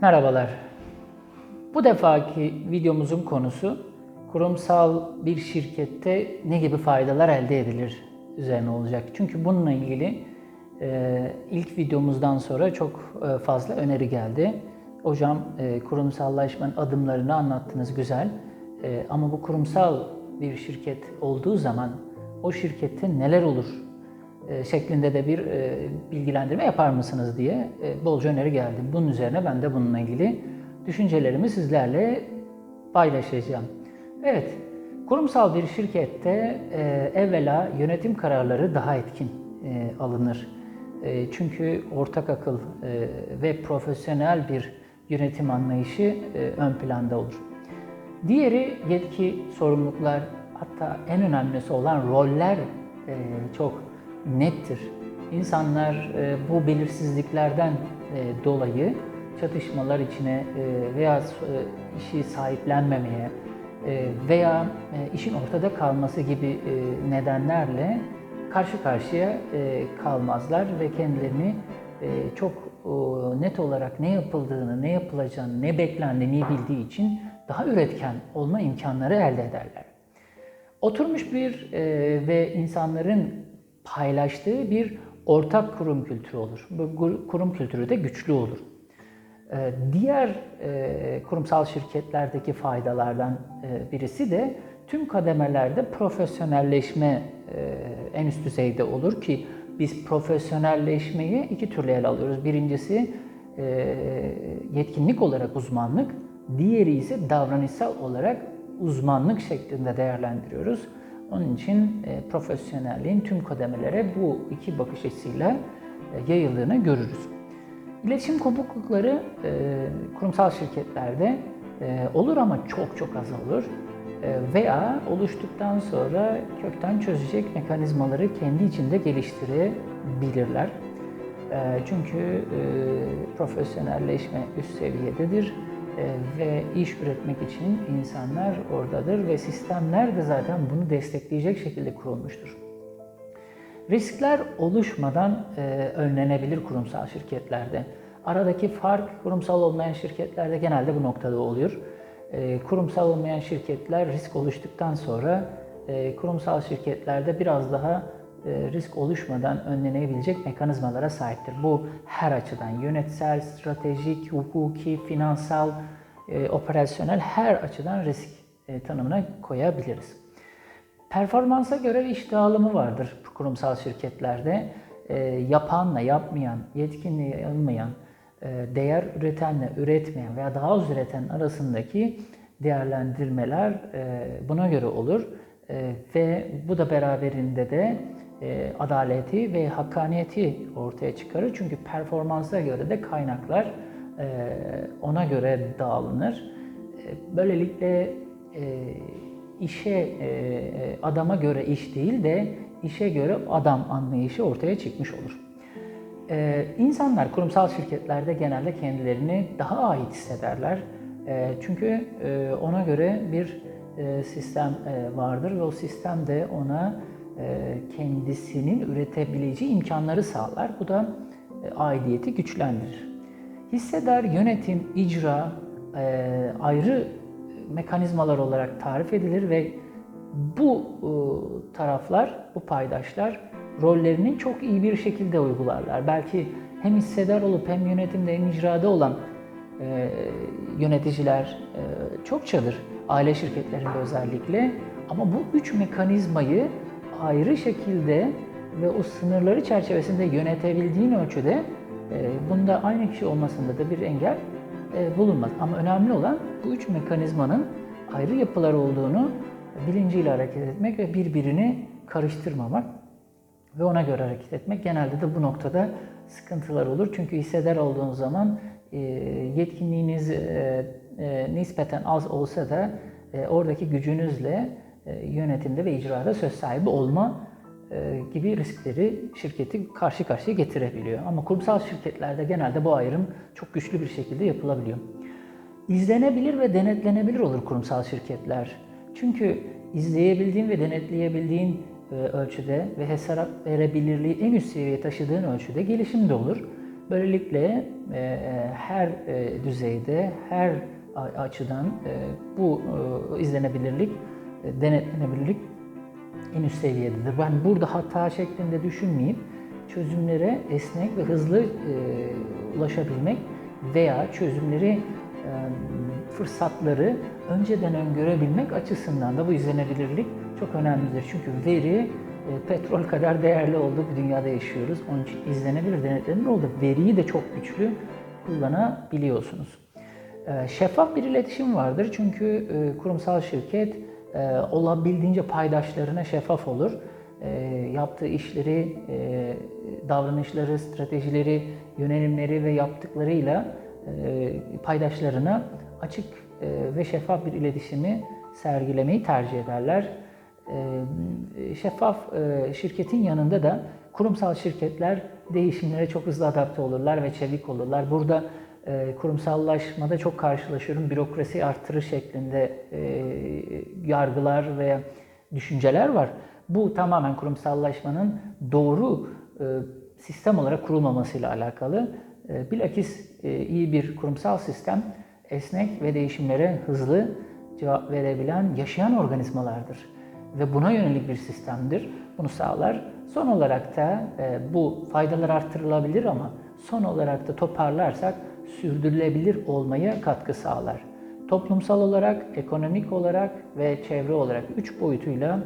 Merhabalar. Bu defaki videomuzun konusu kurumsal bir şirkette ne gibi faydalar elde edilir üzerine olacak. Çünkü bununla ilgili e, ilk videomuzdan sonra çok e, fazla öneri geldi. Hocam e, kurumsallaşmanın adımlarını anlattınız güzel. Ama bu kurumsal bir şirket olduğu zaman o şirkette neler olur şeklinde de bir e, bilgilendirme yapar mısınız diye e, bolca öneri geldi. Bunun üzerine ben de bununla ilgili düşüncelerimi sizlerle paylaşacağım. Evet, kurumsal bir şirkette e, evvela yönetim kararları daha etkin e, alınır. E, çünkü ortak akıl e, ve profesyonel bir yönetim anlayışı e, ön planda olur. Diğeri yetki, sorumluluklar, hatta en önemlisi olan roller e, çok nettir. İnsanlar e, bu belirsizliklerden e, dolayı çatışmalar içine e, veya işi sahiplenmemeye veya işin ortada kalması gibi nedenlerle karşı karşıya kalmazlar ve kendilerini çok net olarak ne yapıldığını, ne yapılacağını, ne beklendiğini bildiği için daha üretken olma imkanları elde ederler. Oturmuş bir ve insanların paylaştığı bir ortak kurum kültürü olur. Bu kurum kültürü de güçlü olur. E, diğer e, kurumsal şirketlerdeki faydalardan e, birisi de tüm kademelerde profesyonelleşme e, en üst düzeyde olur ki biz profesyonelleşmeyi iki türlü ele alıyoruz. Birincisi yetkinlik olarak uzmanlık, diğeri ise davranışsal olarak uzmanlık şeklinde değerlendiriyoruz. Onun için e, profesyonelliğin tüm kademelere bu iki bakış açısıyla e, yayıldığını görürüz. İletişim kopuklukları e, kurumsal şirketlerde e, olur ama çok çok az olur. E, veya oluştuktan sonra kökten çözecek mekanizmaları kendi içinde geliştirebilirler. E, çünkü e, profesyonelleşme üst seviyededir ve iş üretmek için insanlar oradadır ve sistemler de zaten bunu destekleyecek şekilde kurulmuştur. Riskler oluşmadan e, önlenebilir kurumsal şirketlerde. Aradaki fark kurumsal olmayan şirketlerde genelde bu noktada oluyor. E, kurumsal olmayan şirketler risk oluştuktan sonra e, kurumsal şirketlerde biraz daha e, risk oluşmadan önlenebilecek mekanizmalara sahiptir. Bu her açıdan yönetsel, stratejik, hukuki, finansal, e, operasyonel her açıdan risk e, tanımına koyabiliriz. Performansa göre iş dağılımı vardır kurumsal şirketlerde. E, yapanla yapmayan, yetkinliği almayan, e, değer üretenle üretmeyen veya daha az üreten arasındaki değerlendirmeler e, buna göre olur. E, ve bu da beraberinde de e, adaleti ve hakkaniyeti ortaya çıkarır. Çünkü performansa göre de kaynaklar e, ona göre dağılınır. E, böylelikle e, işe e, adama göre iş değil de işe göre adam anlayışı ortaya çıkmış olur. Ee, insanlar kurumsal şirketlerde genelde kendilerini daha ait hissederler. Çünkü e, ona göre bir e, sistem e, vardır ve o sistem de ona e, kendisinin üretebileceği imkanları sağlar. Bu da e, aidiyeti güçlendirir. Hissedar, yönetim, icra e, ayrı mekanizmalar olarak tarif edilir ve bu e, taraflar, bu paydaşlar rollerini çok iyi bir şekilde uygularlar. Belki hem hissedar olup hem yönetimde hem icrada olan e, yöneticiler e, çokçadır. Aile şirketlerinde özellikle. Ama bu üç mekanizmayı ayrı şekilde ve o sınırları çerçevesinde yönetebildiğin ölçüde e, bunda aynı kişi olmasında da bir engel e, bulunmaz. Ama önemli olan bu üç mekanizmanın ayrı yapılar olduğunu bilinciyle hareket etmek ve birbirini karıştırmamak ve ona göre hareket etmek. Genelde de bu noktada sıkıntılar olur. Çünkü hisseder olduğunuz zaman e, yetkinliğiniz nispeten az olsa da oradaki gücünüzle yönetimde ve icrada söz sahibi olma e, gibi riskleri şirketi karşı karşıya getirebiliyor. Ama kurumsal şirketlerde genelde bu ayrım çok güçlü bir şekilde yapılabiliyor. İzlenebilir ve denetlenebilir olur kurumsal şirketler. Çünkü izleyebildiğin ve denetleyebildiğin e, ölçüde ve hesap verebilirliği en üst seviyeye taşıdığın ölçüde gelişim de olur. Böylelikle e, her e, düzeyde, her açıdan e, bu e, izlenebilirlik, e, denetlenebilirlik en üst seviyededir. Ben burada hata şeklinde düşünmeyip çözümlere esnek ve hızlı e, ulaşabilmek veya çözümleri e, fırsatları önceden öngörebilmek açısından da bu izlenebilirlik çok önemlidir. Çünkü veri e, petrol kadar değerli olduğu bir dünyada yaşıyoruz. Onun için izlenebilir, denetlenir oldu. Veriyi de çok güçlü kullanabiliyorsunuz. E, Şeffaf bir iletişim vardır çünkü e, kurumsal şirket e, olabildiğince paydaşlarına şeffaf olur. E, Yaptığı işleri, e, davranışları, stratejileri, yönelimleri ve yaptıklarıyla e, paydaşlarına açık e, ve şeffaf bir iletişimi sergilemeyi tercih ederler. E, Şeffaf e, şirketin yanında da kurumsal şirketler değişimlere çok hızlı adapte olurlar ve çevik olurlar. Burada e, kurumsallaşmada çok karşılaşıyorum. Bürokrasi arttırır şeklinde e, yargılar veya düşünceler var. Bu tamamen kurumsallaşmanın doğru e, sistem olarak kurulmamasıyla alakalı. E, bilakis iyi bir kurumsal sistem esnek ve değişimlere hızlı cevap verebilen yaşayan organizmalardır ve buna yönelik bir sistemdir. Bunu sağlar. Son olarak da bu faydalar artırılabilir ama son olarak da toparlarsak sürdürülebilir olmaya katkı sağlar. Toplumsal olarak, ekonomik olarak ve çevre olarak üç boyutuyla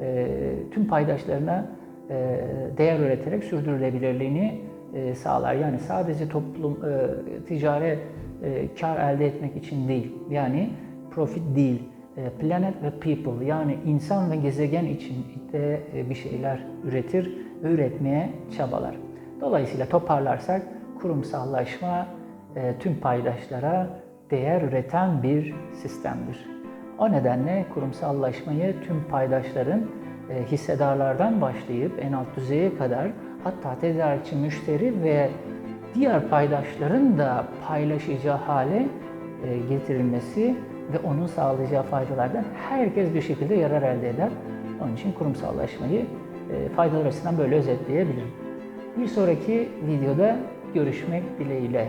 e, tüm paydaşlarına e, değer üreterek sürdürülebilirliğini e, sağlar. Yani sadece toplum e, ticari e, kar elde etmek için değil. Yani profit değil. E, Planet ve people yani insan ve gezegen için de e, bir şeyler üretir üretmeye çabalar. Dolayısıyla toparlarsak kurumsallaşma tüm paydaşlara değer üreten bir sistemdir. O nedenle kurumsallaşmayı tüm paydaşların e, hissedarlardan başlayıp en alt düzeye kadar hatta tedarikçi, müşteri ve diğer paydaşların da paylaşacağı hale e, getirilmesi ve onun sağlayacağı faydalardan herkes bir şekilde yarar elde eder. Onun için kurumsallaşmayı e, faydalar açısından böyle özetleyebilirim. Bir sonraki videoda görüşmek dileğiyle.